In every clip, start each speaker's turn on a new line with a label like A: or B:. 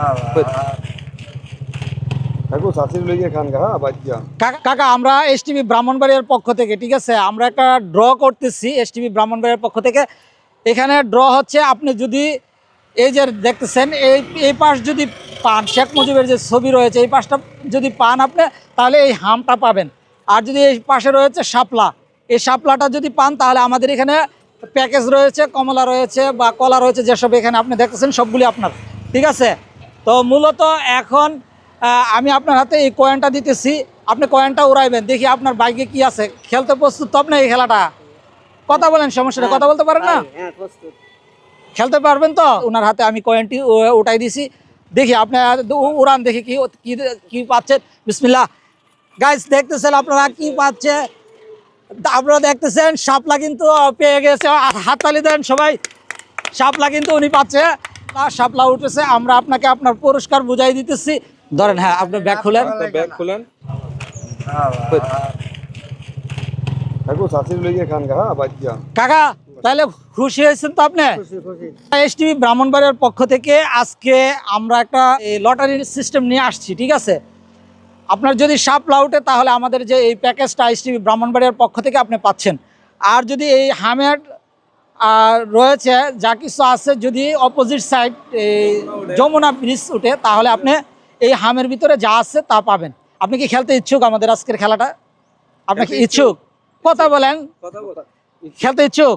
A: হ্যাঁ বাচ্চা।
B: কাকা- কাকা, আমরা এস টিভি ব্রাহ্মণবাড়িয়ার পক্ষ থেকে, ঠিক আছে? আমরা একটা ড্র করতেছি এস টিভি ব্রাহ্মণবাড়িয়ার পক্ষ থেকে। এখানে ড্র হচ্ছে, আপনি যদি এই যে দেখতেছেন, এই এই পাশ যদি পান, শেখ মুজিবের যে ছবি রয়েছে, এই পাশটা যদি পান আপনি, তাহলে এই হামটা পাবেন। আর যদি এই পাশে রয়েছে শাপলা, এই শাপলাটা যদি পান, তাহলে আমাদের এখানে প্যাকেজ রয়েছে, কমলা রয়েছে বা কলা রয়েছে, যেসব এখানে আপনি দেখতেছেন, সবগুলি আপনার, ঠিক আছে? তো মূলত এখন আমি আপনার হাতে এই কয়েনটা দিতেছি। আপনি কয়েনটা উড়াইবেন দেখি আপনার বাইকে কি আছে। খেলতে প্রস্তুত তো আপনি এই খেলাটা? কথা বলেন সমস্যা নেই কথা বলতে পারেন না? খেলতে পারবেন তো? ওনার হাতে আমি কয়েনটি উঠাই দিছি। দেখি আপনি উ- উড়ান দেখি কি কি পাচ্ছেন বিসমিল্লাহ। গাইস দেখতেছেন আপনারা কি পাচ্ছে? আপনারা দেখতেছেন শাপলা কিন্তু পেয়ে গেছে। হাততালি দেন সবাই। শাপলা কিন্তু উনি পাচ্ছে। শাপলা উঠেছে আমরা আপনাকে আপনার পুরস্কার বুঝাই দিতেছি। ধরেন হ্যাঁ আপনি ব্যাগ খুলেন।
A: ব্যাগ খুলেন। কাকু হ্যাঁ
B: তাহলে খুশি হয়েছেন তো আপনি? এস টিভি ব্রাহ্মণবাড়িয়ার পক্ষ থেকে আজকে আমরা একটা লটারি সিস্টেম নিয়ে আসছি ঠিক আছে? আপনার যদি সাপ লাউটে তাহলে আমাদের যে এই প্যাকেজটা এস টিভি ব্রাহ্মণবাড়িয়ার পক্ষ থেকে আপনি পাচ্ছেন। আর যদি এই হামের আর রয়েছে যা কিছু আছে যদি অপোজিট সাইড এই যমুনা ব্রিজ উঠে তাহলে আপনি এই হামের ভিতরে যা আছে তা পাবেন। আপনি কি খেলতে ইচ্ছুক আমাদের আজকের খেলাটা? আপনি কি ইচ্ছুক। কথা বলেন। খেলতে ইচ্ছুক?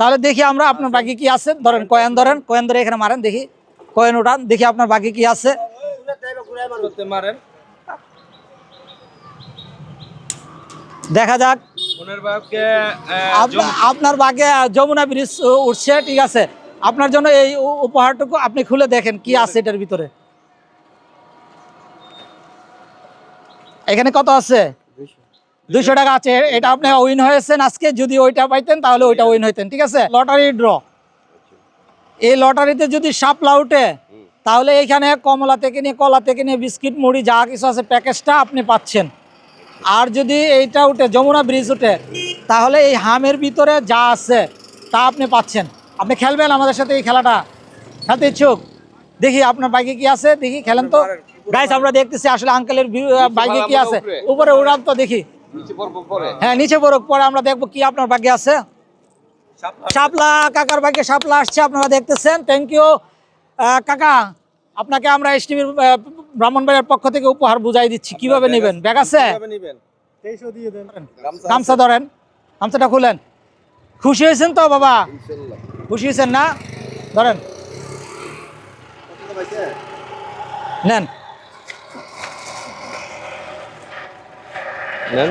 B: তাহলে দেখি আমরা আপনার বাকি কি আছে। ধরেন কয়েন ধরেন। কয়েন ধরে এখানে মারেন দেখি। কয়েন উঠান দেখি আপনার বাকি কি আছে। দেখা যাক। আপনার বাগে যমুনা ব্রিজ উঠছে ঠিক আছে। আপনার জন্য এই উপহারটুকু আপনি খুলে দেখেন কি আছে এটার ভিতরে। এখানে কত আছে? দুইশো। টাকা আছে। এটা আপনি উইন হয়েছেন আজকে যদি ওইটা পাইতেন তাহলে ওইটা উইন হইতেন ঠিক আছে? লটারি ড্র এই লটারিতে যদি সাপলা উঠে তাহলে এইখানে কমলা থেকে নিয়ে কলা থেকে নিয়ে বিস্কিট মুড়ি যা কিছু আছে প্যাকেজটা আপনি পাচ্ছেন। আর যদি এইটা উঠে যমুনা ব্রিজ উঠে তাহলে এই হামের ভিতরে যা আছে তা আপনি পাচ্ছেন। আপনি খেলবেন আমাদের সাথে এই খেলাটা। খেলতে ইচ্ছুক? দেখি আপনার বাইকে কি আছে দেখি খেলেন তো। গাইস আমরা দেখতেছি আসলে আঙ্কেলের বাইকে কি আছে। উপরে উড়ান তো দেখি। হ্যাঁ নিচে পড়ুক পরে আমরা দেখব কি আপনার ভাগ্যে আছে। শাপলা কাকার বাইকে শাপলা আসছে আপনারা দেখতেছেন। থ্যাংক ইউ কাকা। আপনাকে আমরা এস টিভির ব্রাহ্মণবাড়িয়ার পক্ষ থেকে উপহার বুঝাই দিচ্ছি। কীভাবে নেবেন? ব্যাগ আছে? গামছা ধরেন। গামছাটা খুলেন। খুশি হয়েছেন তো বাবা? খুশি হয়েছেন না? ধরেন। নেন।
A: নেন।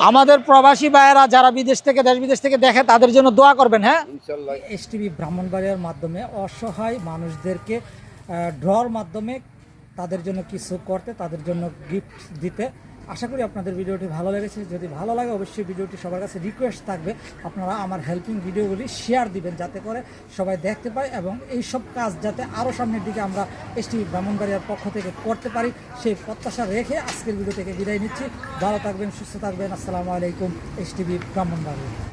B: আমাদের প্রবাসী ভাইয়েরা যারা বিদেশ থেকে দেশ বিদেশ থেকে দেখে তাদের জন্য দোয়া করবেন হ্যাঁ?
A: ইনশাল্লাহ।
B: এস টিভি ব্রাহ্মণবাড়িয়ার মাধ্যমে অসহায় মানুষদেরকে ড্রর মাধ্যমে তাদের জন্য কিছু করতে তাদের জন্য গিফট দিতে আশা করি আপনাদের ভিডিওটি ভালো লেগেছে। যদি ভালো লাগে, অবশ্যই ভিডিওটি সবার কাছে রিকোয়েস্ট থাকবে। আপনারা আমার হেল্পিং ভিডিওগুলি শেয়ার দিবেন যাতে করে সবাই দেখতে পায় এবং এই সব কাজ যাতে আরও সামনের দিকে আমরা এসটি ব্রাহ্মণবাড়িয়ার পক্ষ থেকে করতে পারি, সেই প্রত্যাশা রেখে আজকের ভিডিও থেকে বিদায় নিচ্ছি। ভালো থাকবেন, সুস্থ থাকবেন। আসসালামু আলাইকুম এস টিভি ব্রাহ্মণবাড়িয়া।